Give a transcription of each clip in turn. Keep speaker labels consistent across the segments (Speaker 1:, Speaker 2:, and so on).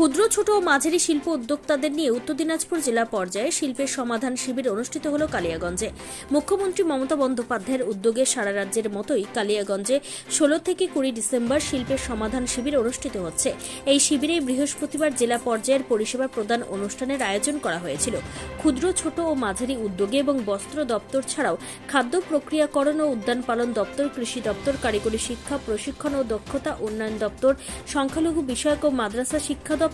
Speaker 1: ক্ষুদ্র, ছোট ও মাঝারি শিল্প উদ্যোক্তাদের নিয়ে উত্তর দিনাজপুর জেলা পর্যায়ে শিল্পের সমাধান শিবির অনুষ্ঠিত হল কালিয়াগঞ্জে। মুখ্যমন্ত্রী মমতা বন্দ্যোপাধ্যায়ের উদ্যোগে সারা রাজ্যের মতোই কালিয়াগঞ্জে ষোলো থেকে কুড়ি ডিসেম্বর শিল্পের সমাধান শিবির অনুষ্ঠিত হচ্ছে। এই শিবিরে বৃহস্পতিবার জেলা পর্যায়ের পরিষেবা প্রদান অনুষ্ঠানের আয়োজন করা হয়েছিল। ক্ষুদ্র, ছোট ও মাঝারি উদ্যোগে এবং বস্ত্র দপ্তর ছাড়াও খাদ্য প্রক্রিয়াকরণ ও উদ্যান পালন দপ্তর, কৃষি দপ্তর, কারিগরি শিক্ষা, প্রশিক্ষণ ও দক্ষতা উন্নয়ন দপ্তর, সংখ্যালঘু বিষয়ক ও মাদ্রাসা শিক্ষা দপ্তর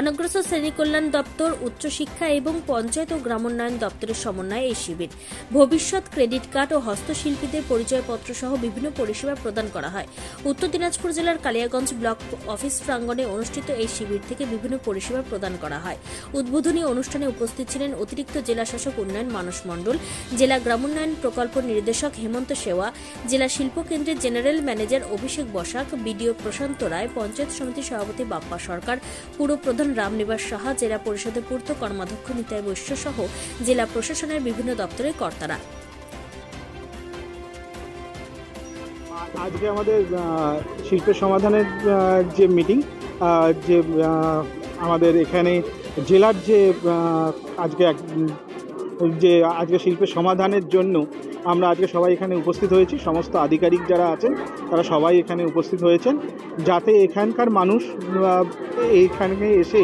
Speaker 1: অনগ্রসর শ্রেণি কল্যাণ দপ্তর, উচ্চশিক্ষা এবং পঞ্চায়েত ও গ্রামোন্নয়ন দপ্তরের সমন্বয়ে এই শিবির। ভবিষ্যৎ ক্রেডিট কার্ড ও হস্তশিল্পীদের পরিচয়পত্র সহ বিভিন্ন পরিষেবা প্রদান করা হয়। উত্তর দিনাজপুর জেলার কালিয়াগঞ্জ ব্লক অফিস প্রাঙ্গণে অনুষ্ঠিত এই শিবির থেকে বিভিন্ন পরিষেবা প্রদান করা হয়। উদ্বোধনী অনুষ্ঠানে উপস্থিত ছিলেন অতিরিক্ত জেলা শাসক উন্নয়ন মানস মণ্ডল, জেলা গ্রামোন্নয়ন প্রকল্প নির্দেশক হেমন্ত সেওয়া, জেলা শিল্প কেন্দ্রের general manager Abhishek Basak, BDO Prashanta Roy, panchayat সমিতির সভাপতি বাপ্পা সরকার পুরপ্রধান রামনিবাস সাহা, জেলা পরিষদের পূর্ত কর্মাধ্যক্ষ নিতাই বৈশ্য সহ জেলা প্রশাসনের বিভিন্ন দপ্তরের কর্তারা।
Speaker 2: আজকে আমাদের শিল্প সমাধানের যে মিটিং যে আমাদের এখানে জেলার যে আজকে এক- যে আজকে শিল্পের সমাধানের জন্য আমরা আজকে সবাই এখানে উপস্থিত হয়েছি। সমস্ত আধিকারিক যারা আছেন, তারা সবাই এখানে উপস্থিত হয়েছেন। যাতে এখানকার মানুষ এইখানে এসে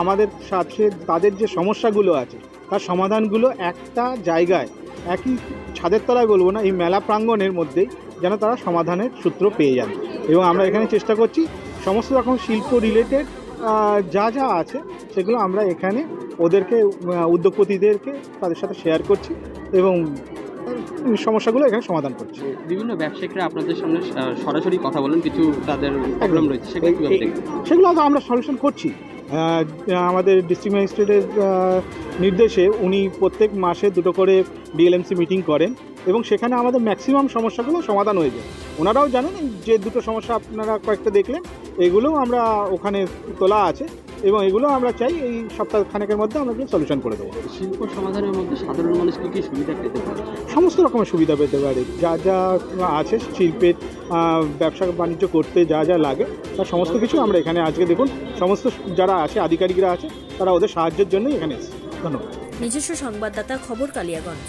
Speaker 2: আমাদের সাথে তাদের যে সমস্যাগুলো আছে, তার সমাধানগুলো একটা জায়গায়, একই ছাদের তলায় বলব না, এই মেলা প্রাঙ্গণের মধ্যেই যেন তারা সমাধানের সূত্র পেয়ে যান। এবং আমরা এখানে চেষ্টা করছি, সমস্ত রকম শিল্প রিলেটেড যা যা আছে, সেগুলো আমরা এখানে ওদেরকে উদ্যোগপতিদেরকে তাদের সাথে শেয়ার করছি এবং সমস্যাগুলো এখানে সমাধান করছি।
Speaker 3: বিভিন্ন ব্যবসায়ীরা আপনাদের সামনে সরাসরি কথা বলেন কিছু তাদের প্রবলেম রয়েছে
Speaker 2: সেগুলো তো আমরা সলিউশন করছি। আমাদের ডিস্ট্রিক্ট ম্যাজিস্ট্রেটের নির্দেশে উনি প্রত্যেক মাসে দুটো করে ডিএলএমসি মিটিং করেন এবং সেখানে আমাদের ম্যাক্সিমাম সমস্যাগুলো সমাধান হয়ে যায়। ওনারাও জানেন যে দুটো সমস্যা আপনারা কয়েকটা দেখলেন এগুলোও আমরা ওখানে তোলা আছে। এবং এগুলো আমরা চাই এই সপ্তাহ খানেকের মধ্যে আমরা সলিউশন করে দেবো।
Speaker 3: শিল্প সমাধানের মধ্যে সাধারণ মানুষ কি কি সুবিধা পেতে পারে?
Speaker 2: সমস্ত রকমের সুবিধা পেতে পারে। যা যা আছে শিল্পের ব্যবসা বাণিজ্য করতে যা যা লাগে তার সমস্ত কিছু আমরা এখানে আজকে দেখুন সমস্ত যারা আছে আধিকারিকরা আছে তারা ওদের সাহায্যের জন্যই এখানে এসেছে। ধন্যবাদ।
Speaker 1: নিজস্ব সংবাদদাতা খবর কালিয়াগঞ্জ।